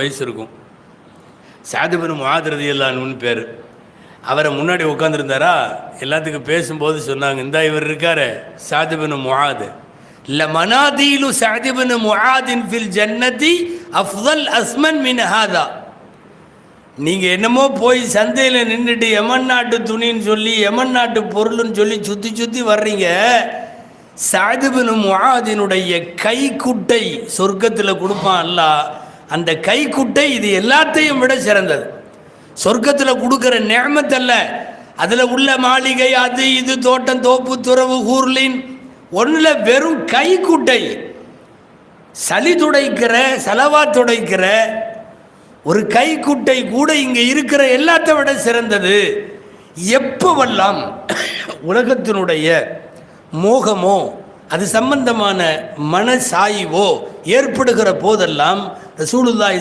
வயசு இருக்கும். சாதிபன் மாதிரதி இல்லான்னு பேர். அவரை முன்னாடி உட்காந்துருந்தாரா எல்லாத்துக்கும் பேசும்போது சொன்னாங்க இந்தா இவர் இருக்காரு சாதிபன் முஆது. இல்ல மனாதீலு சாதிபன் முஆதின் ஃபில் ஜன்னதி அஃதல் அஸ்மன் மின் ஹாதா. நீங்கள் என்னமோ போய் சந்தையில் நின்றுட்டு எமன் நாட்டு துணின்னு சொல்லி எமன் நாட்டு பொருள்னு சொல்லி சுற்றி சுற்றி வர்றீங்க. சாதிபின் முஆதினுடைய கைக்குட்டை சொர்க்கத்தில் கொடுப்பான் அல்லாஹ். அந்த கைக்குட்டை இது எல்லாத்தையும் விட சிறந்தது. சொர்க்கத்தில் கொடுக்குற நேமத்தல்ல அதில் உள்ள மாளிகை அது இது தோட்டம் தோப்பு துறவு ஊர்லின். ஒன்றில் வெறும் கைக்குட்டை. சளி துடைக்கிற செலவா துடைக்கிற ஒரு கைக்குட்டை கூட இங்கே இருக்கிற எல்லாத்தை விட சிறந்தது. எப்போவெல்லாம் உலகத்தினுடைய மோகமோ அது சம்பந்தமான மனசாய்வோ ஏற்படுகிற போதெல்லாம் ரசூலுல்லாஹி